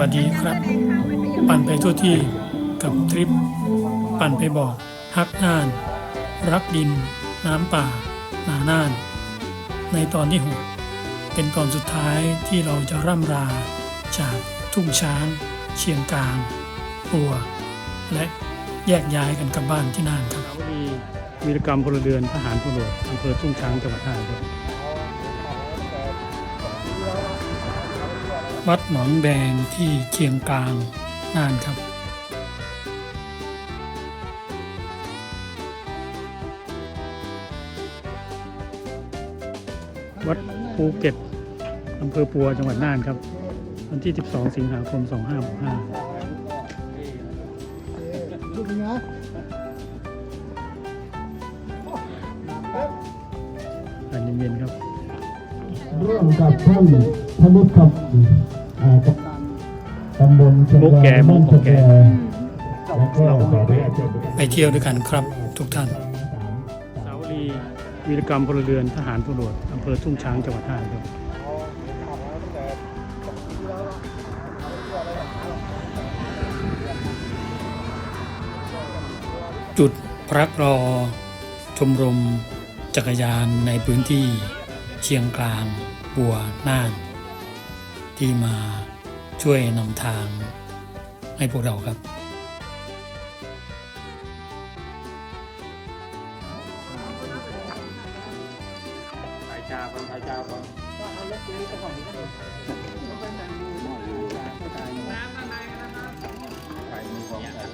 วัสดีครับ ปั่นไปทั่วที่กับทริป ปั่นไปบอกฮักน่าน รักดิน น้ำป่านาน่าน ในตอนที่ 6 เป็นตอนสุดท้ายที่เราจะร่ำราจากทุ่งช้าง เชียงกลางปัว และแยกย้ายกันกลับบ้านที่น่านครับวดีวีรกรรมพลเรือนทหารพลเรือนอำเภอทุ่งช้างจังหวัดน่านครับ วัดหนองแดงที่เชียงกลางน่านครับวัดภูเก็ตอำเภอปัวจังหวัดน่านครับ วันที่ 12 สิงหาคม 2565 ร่วมกับท่านธนิตครับอ่ากับตำบลเชียงมุกแก่มุกของแก่ แล้วก็ต่อด้วยอาจารย์ไปเที่ยวด้วยกันครับทุกท่าน สาวรีวีรกรรมพลเรือนทหารตำรวจอำเภอทุ่งช้างจังหวัดน่านครับจุดพักรอชมรมจักรยานในพื้นที่เชียงกลาง บัวน่าน ที่มาช่วยนำทางให้พวกเราครับ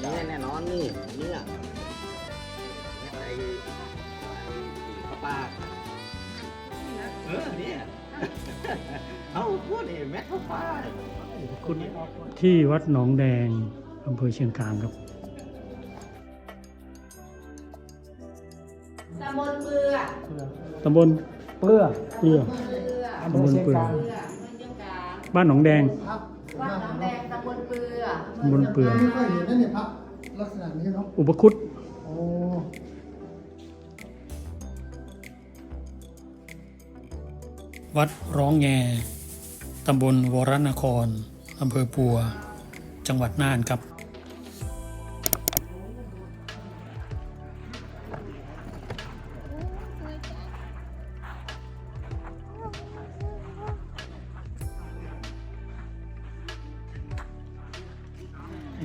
นี่แน่นอนนี่นี่ยไอ้ไอ้ข้าปลาเออเนี่ย เอาพูดเห็นไหมข้าวปลาคุณที่วัดหนองแดงอำเภอเชียงกลางครับตำบลเบือตำบลเปลือกเปลือเบือตำบลเปลือเบือเมืองเชียงกลางบ้านหนองแดงวัดหนองแดงตำบลเบือตำบลเปื่อไม่ค่อยเห็นนั่นเนี่ยพระลักษณะนี้เนาะอุปคุต วัดร้องแง ตำบลวรนคร อำเภอปัว จังหวัดน่านครับ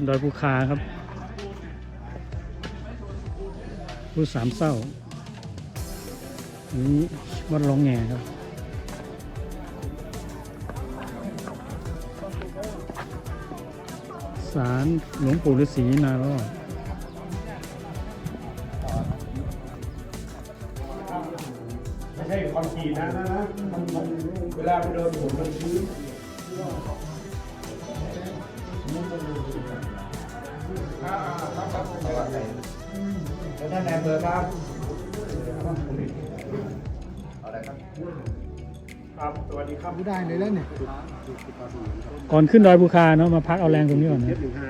ดอยภูคาครับรูสามเศร้านนี้วัดร้องแงครับ ศาลหลวงปู่ฤาษีนารอดไม่ใช่คอนกรีตนะนะนะมันมันเวลาไปเดินผมมันชื้นอ่าๆครับครับแล้วท่านนายอำเภอครับเอาได้ครับ สวัสดีครับไม่ได้เลยแล้วเนี่ยก่อนขึ้นดอยภูคาเนาะมาพักเอาแรงตรงนี้ก่อนเจ็นะดหนึ่งห้า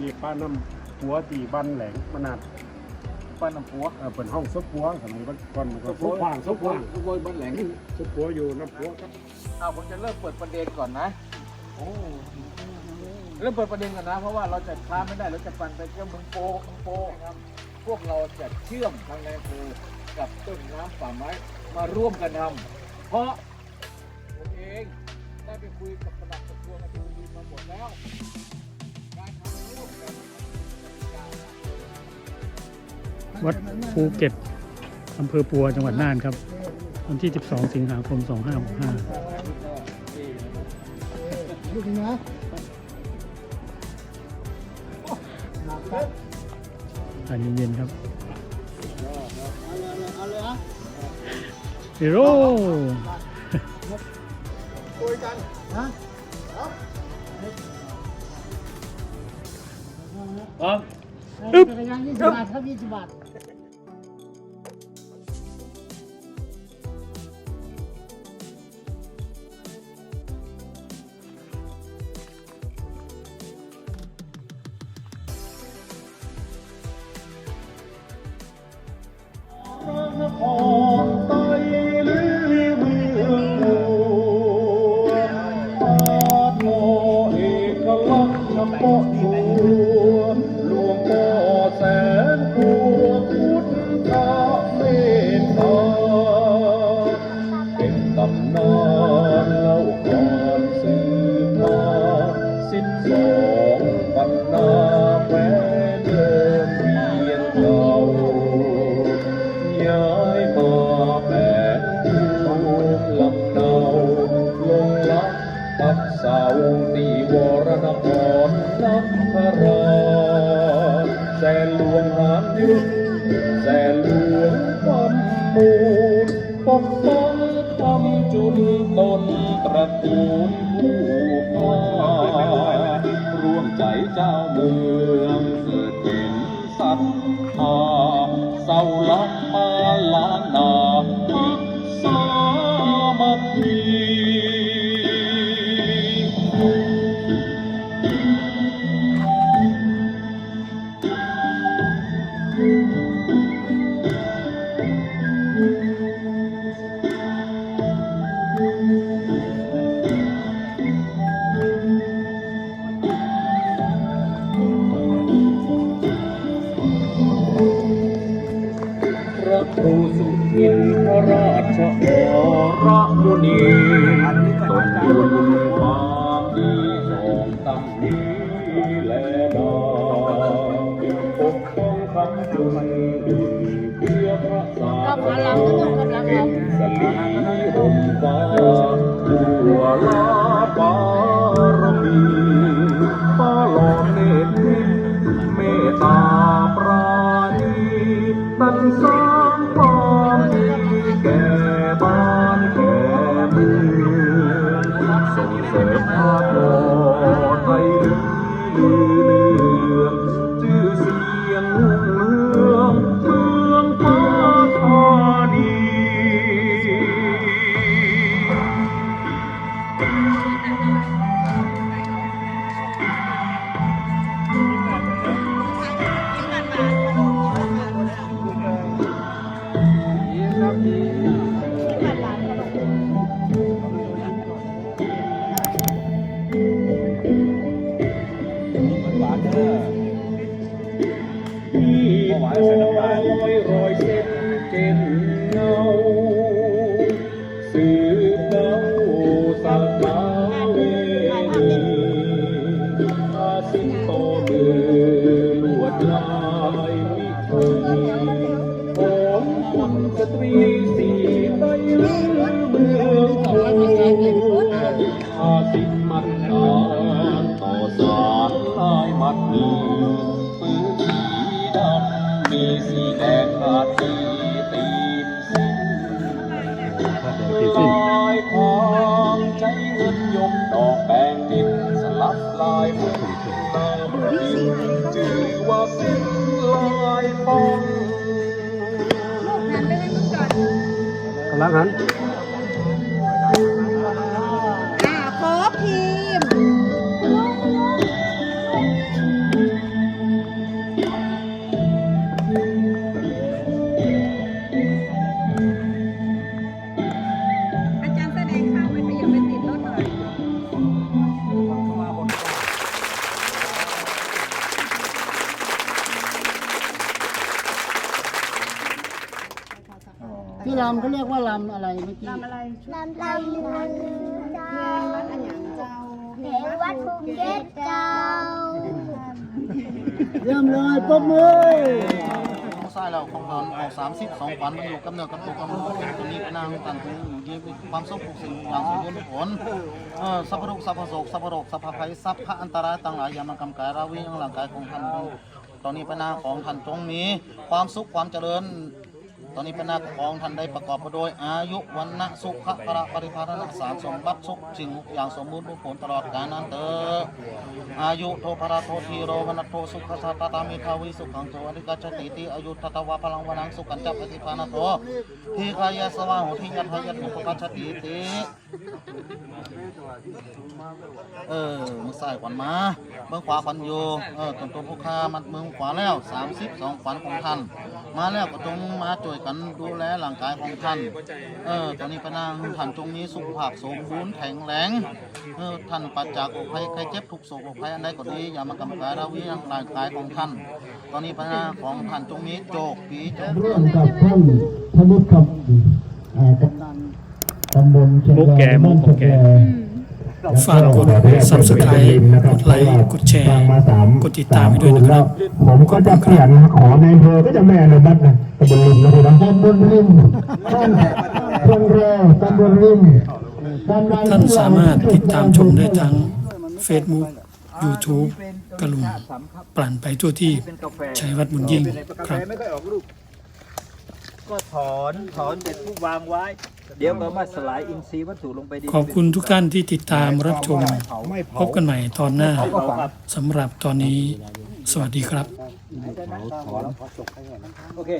นี่ป้าน้ำหัวตีบันแหลงมนาดป้าน้ำปัวเออเป็นห้องซุปหัวสมัยก่อนมันก็ซุปว่างซุปว่างทุกคนบ้านแหลงซุปหัวอยู่น้ำหัวครับเอาผมจะเริ่มเปิดประเด็นก่อนนะโอ้เริ่มเปิดประเด็นก่อนนะ เพราะว่าเราจะค้าไม่ได้เราจะปั่นไปเที่ยวเมืองโปเมืองโปครับพวกเราจะเชื่อมทางแรงคูกับต้นน้ำป่าไม้ มาร่วมกันทำเพราะผมเองได้ไปคุยกับประหลัดกระทรวงการคลังมาหมดแล้ว การทำร่วมกันวัดภูเก็ตอำเภอปัวจังหวัดน่านครับวันที่ 12 สิงหาคม 2565ลูกนะหนักครับอันเย็นๆครับ เอาเลยนะฮีโร่คุยกันนะพร้อมจักรยาน ยี่สิบบาทครับยี่สิบบ Lord. ตระกูลผู้ฟ้าร่วมใจเจ้าเมือง พระราชวรมุนีตนบุญความดีส่งตั้งนี้และดาปกป้องคำจุนดุลเพื่อพระศาสนาเป็นสลีร่มฟ้าบัวลาบารมี อ ก ที่ลำเขาเรียกว่าลำอะไรเมื่อกี้ลำอะไรลำลำเมืองเจ้าวัดอันหยังเพลงวัดภูเก็ตเจ้าเยี่ยมเลยปรบมือของทรายเราของตอนออกสามสิบสองวันมันอยู่กับเนื้อกับตัวกับมือตัวนี้เป็นนางตันตัวอยู่เย็นมีความสุขทุกสิ่งทุกอย่างสมบูรณ์ผลเออสัพพรุกสัพพะโศกสัพพโรคสัพพภัยสัพพะอันตรายต่างหลายอย่ามากำกายราวียังร่างกายของท่านตอนนี้เป็นนาของท่านจงมีความสุขความเจริญ ตอนนี้เป็นนาของท่านได้ประกอบไปโดยอายุวันนะสุขะพระปริภารณะสารสมบัติสุขสิ่งอย่างสมบูรณ์ผลตลอดกาลนั้นเตออายุโทภราโททีโรวนัโทสุขสัตตามิทาวิสุขังโทอริกาจติติอายุทัตวาพลังวนังสุขันจัปฏิภาณโททีกายสวาหุทิยัตหยัตถุปปัจจติติเออมือซ้ายขวัญมาเบื้องขวาขวัญอยู่เออตนตัวผู้ค้ามัดมือขวาแล้ว32ขวัญของท่านมาแล้วก็จงมาช่วยกันดูแลร่างกายของท่าน เออตอนนี้พระนางท่านจงมีสุขภาพสมบูรณ์แข็งแรงเออท่านปัจจากโรคภัยใครเจ็บทุกโศกโรคภัยอันใดก็ดีอย่ามากำกายราวีร่างกายของท่าน ตอนนี้พระนางของท่านจงมีโจกปีโจกร่วมกับท่านธนิตครับอ่ากำนันตำบลเชียงมุกแก่มุกของแก่ ฝากกด Subscribe กดไลค์กดแชร์ กดติดตามให้ด้วยนะครับ ผมก็จะเปลี่ยนขอในอำเภอก็จะแม่ในบัตรนะตำบลริมนะพี่นะตำบลริมท่านพงแรตำบลริมท่านสามารถติดตามชมได้ทั้ง Facebook YouTube กระลุงปลั่นไปทั่วที่เป็นกาแฟชัยวัดบุญยิ่งกาคแฟรับไม่ค่อยออกลูกก็ถอนถอนเสร็จผู้วางไว้ เดี๋ยวก็มาสลายอินทรีย์วัตถุลงไปดีขอบคุณทุกท่านที่ติดตามรับชมไม่เผาพบกันใหม่ตอนหน้าเผาครับสำหรับตอนนี้ สวัสดีครับ โอเค